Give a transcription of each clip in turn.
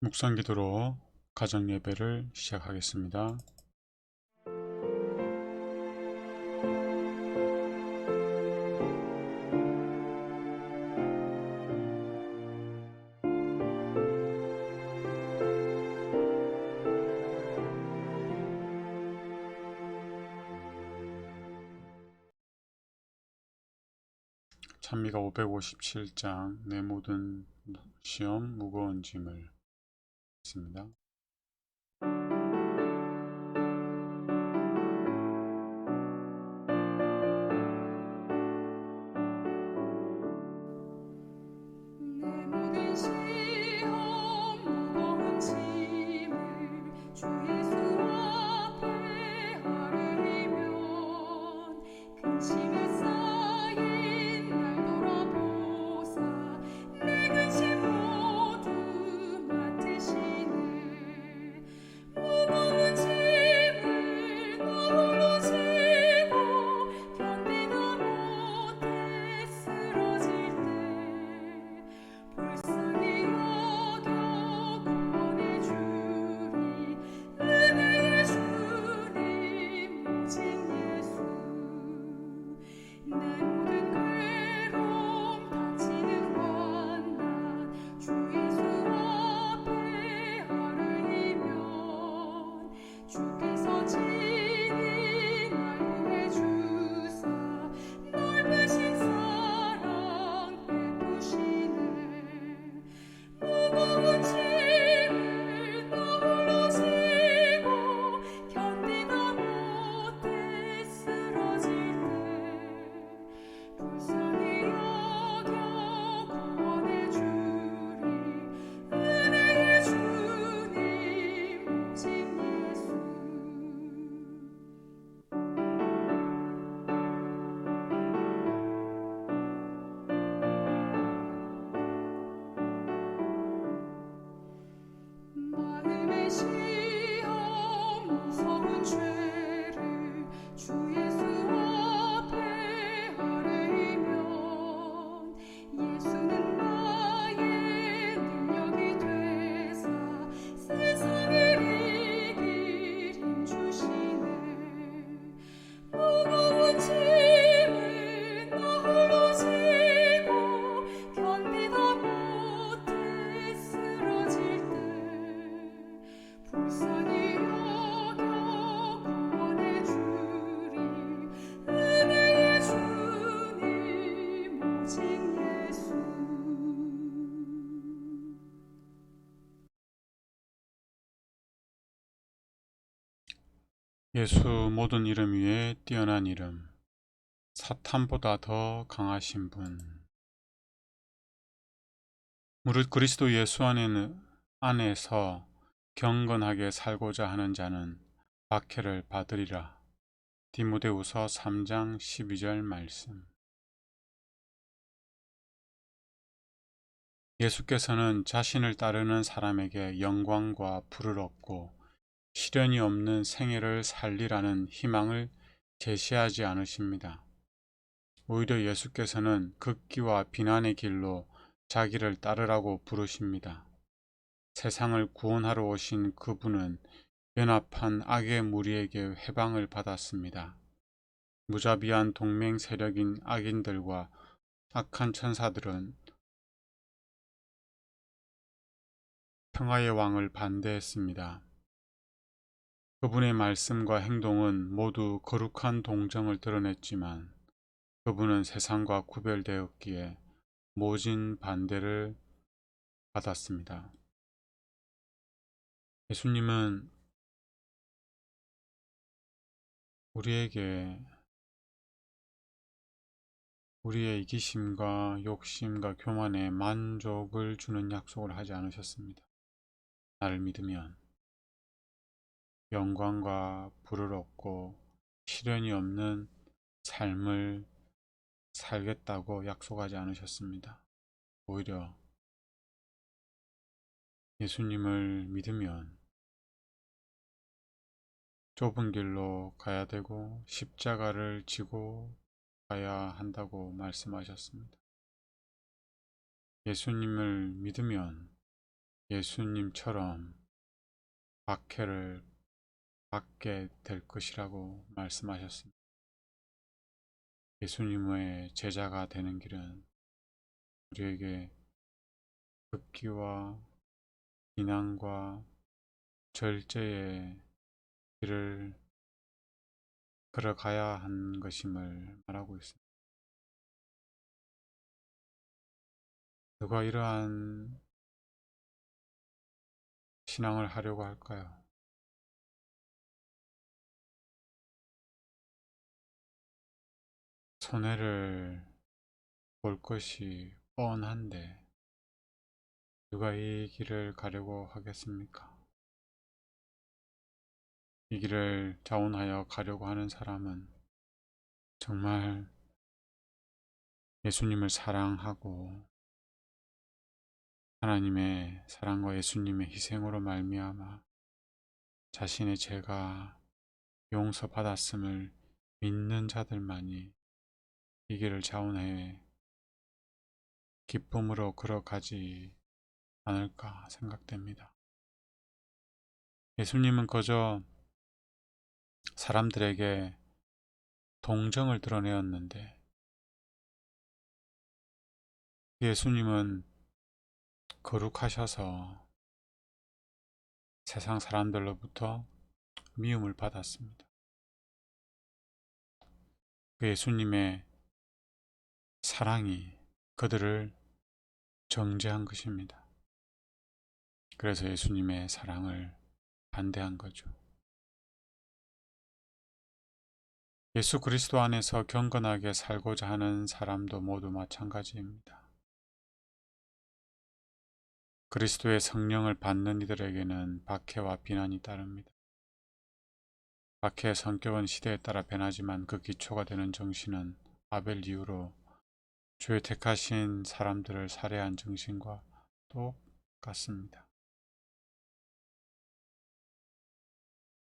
묵상 기도로 가정 예배를 시작하겠습니다. 찬미가 557장 내 모든 시험 무거운 짐을 있습니다. 예수 모든 이름 위에 뛰어난 이름 사탄보다 더 강하신 분 무릇 그리스도 예수 안에서 경건하게 살고자 하는 자는 박해를 받으리라. 디모데후서 3장 12절 말씀. 예수께서는 자신을 따르는 사람에게 영광과 부를 얻고 시련이 없는 생애를 살리라는 희망을 제시하지 않으십니다. 오히려 예수께서는 극기와 비난의 길로 자기를 따르라고 부르십니다. 세상을 구원하러 오신 그분은 연합한 악의 무리에게 해방을 받았습니다. 무자비한 동맹 세력인 악인들과 악한 천사들은 평화의 왕을 반대했습니다. 그분의 말씀과 행동은 모두 거룩한 동정을 드러냈지만 그분은 세상과 구별되었기에 모진 반대를 받았습니다. 예수님은 우리에게 우리의 이기심과 욕심과 교만에 만족을 주는 약속을 하지 않으셨습니다. 나를 믿으면 영광과 부를 얻고 시련이 없는 삶을 살겠다고 약속하지 않으셨습니다. 오히려 예수님을 믿으면 좁은 길로 가야 되고 십자가를 지고 가야 한다고 말씀하셨습니다. 예수님을 믿으면 예수님처럼 박해를 받게 될 것이라고 말씀하셨습니다. 예수님의 제자가 되는 길은 우리에게 극기와 비난과 절제의 길을 걸어가야 한 것임을 말하고 있습니다. 누가 이러한 신앙을 하려고 할까요? 손해를 볼 것이 뻔한데 누가 이 길을 가려고 하겠습니까? 이 길을 자원하여 가려고 하는 사람은 정말 예수님을 사랑하고 하나님의 사랑과 예수님의 희생으로 말미암아 자신의 죄가 용서받았음을 믿는 자들만이 이 길을 자원해 기쁨으로 걸어가지 않을까 생각됩니다. 예수님은 그저 사람들에게 동정을 드러내었는데 예수님은 거룩하셔서 세상 사람들로부터 미움을 받았습니다. 그 예수님의 사랑이 그들을 정죄한 것입니다. 그래서 예수님의 사랑을 반대한 거죠. 예수 그리스도 안에서 경건하게 살고자 하는 사람도 모두 마찬가지입니다. 그리스도의 성령을 받는 이들에게는 박해와 비난이 따릅니다. 박해의 성격은 시대에 따라 변하지만 그 기초가 되는 정신은 아벨 이후로 주의 택하신 사람들을 살해한 정신과 똑같습니다.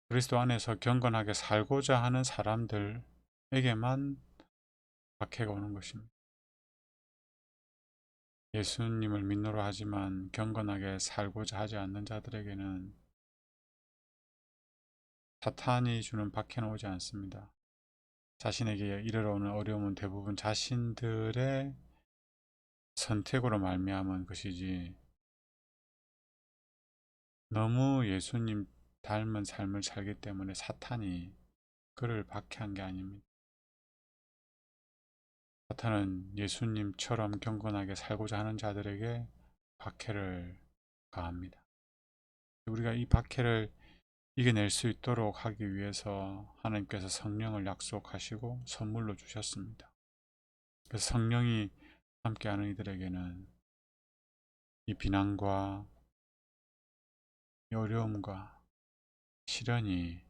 그리스도 안에서 경건하게 살고자 하는 사람들에게만 박해가 오는 것입니다. 예수님을 믿노라 하지만 경건하게 살고자 하지 않는 자들에게는 사탄이 주는 박해는 오지 않습니다. 자신에게 이르러 오는 어려움은 대부분 자신들의 선택으로 말미암은 것이지 너무 예수님 닮은 삶을 살기 때문에 사탄이 그를 박해한 게 아닙니다. 사탄은 예수님처럼 경건하게 살고자 하는 자들에게 박해를 가합니다. 우리가 이 박해를 이겨낼 수 있도록 하기 위해서 하나님께서 성령을 약속하시고 선물로 주셨습니다. 그래서 성령이 함께하는 이들에게는 이 비난과 이 어려움과 시련이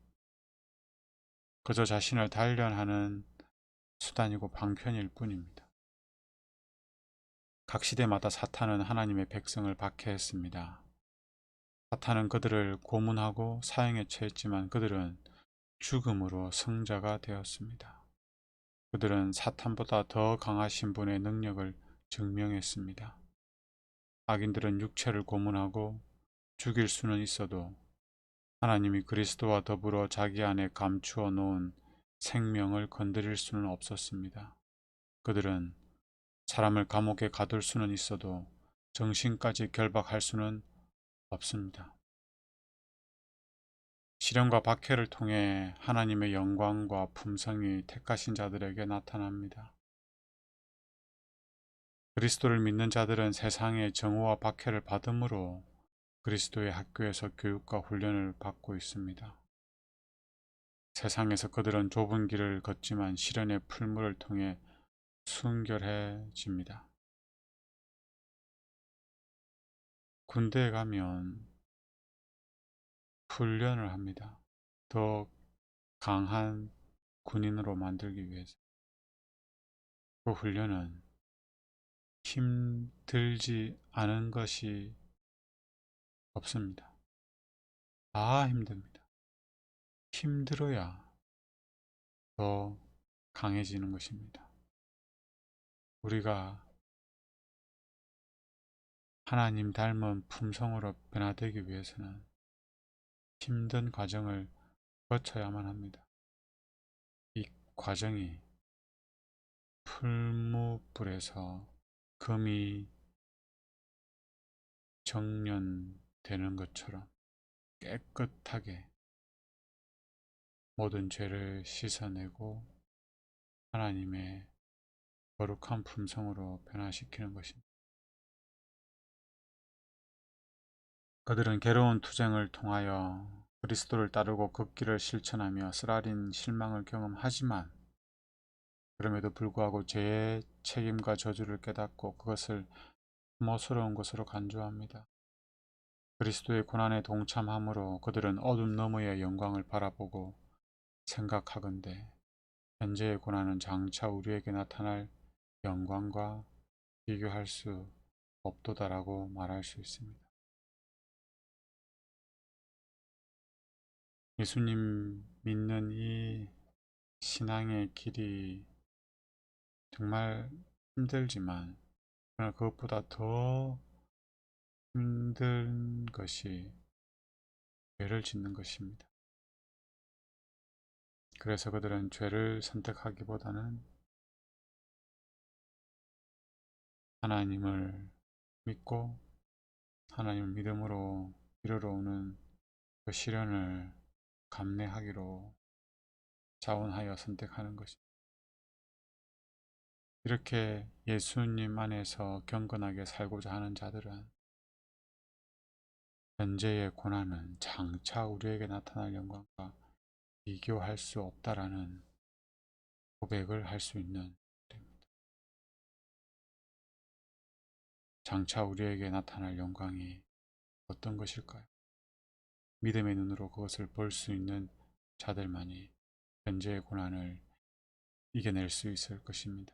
그저 자신을 단련하는 수단이고 방편일 뿐입니다. 각 시대마다 사탄은 하나님의 백성을 박해했습니다. 사탄은 그들을 고문하고 사형에 처했지만 그들은 죽음으로 성자가 되었습니다. 그들은 사탄보다 더 강하신 분의 능력을 증명했습니다. 악인들은 육체를 고문하고 죽일 수는 있어도 하나님이 그리스도와 더불어 자기 안에 감추어 놓은 생명을 건드릴 수는 없었습니다. 그들은 사람을 감옥에 가둘 수는 있어도 정신까지 결박할 수는 없습니다. 시련과 박해를 통해 하나님의 영광과 품성이 택하신 자들에게 나타납니다. 그리스도를 믿는 자들은 세상의 정오와 박해를 받음으로 그리스도의 학교에서 교육과 훈련을 받고 있습니다. 세상에서 그들은 좁은 길을 걷지만 시련의 풀물을 통해 순결해집니다. 군대에 가면 훈련을 합니다. 더 강한 군인으로 만들기 위해서. 그 훈련은 힘들지 않은 것이 없습니다. 다 힘듭니다. 힘들어야 더 강해지는 것입니다. 우리가 하나님 닮은 품성으로 변화되기 위해서는 힘든 과정을 거쳐야만 합니다. 이 과정이 풀무불에서 금이 정련되는 것처럼 깨끗하게 모든 죄를 씻어내고 하나님의 거룩한 품성으로 변화시키는 것입니다. 그들은 괴로운 투쟁을 통하여 그리스도를 따르고 그 길을 실천하며 쓰라린 실망을 경험하지만 그럼에도 불구하고 죄의 책임과 저주를 깨닫고 그것을 혐오스러운 것으로 간주합니다. 그리스도의 고난에 동참함으로 그들은 어둠 너머의 영광을 바라보고 생각하건대 현재의 고난은 장차 우리에게 나타날 영광과 비교할 수 없도다라고 말할 수 있습니다. 예수님 믿는 이 신앙의 길이 정말 힘들지만 그러나 그것보다 더 힘든 것이 죄를 짓는 것입니다. 그래서 그들은 죄를 선택하기보다는 하나님을 믿고 하나님을 믿음으로 이르러 오는 그 시련을 감내하기로 자원하여 선택하는 것입니다. 이렇게 예수님 안에서 경건하게 살고자 하는 자들은 현재의 고난은 장차 우리에게 나타날 영광과 비교할 수 없다라는 고백을 할 수 있는 때입니다. 장차 우리에게 나타날 영광이 어떤 것일까요? 믿음의 눈으로 그것을 볼 수 있는 자들만이 현재의 고난을 이겨낼 수 있을 것입니다.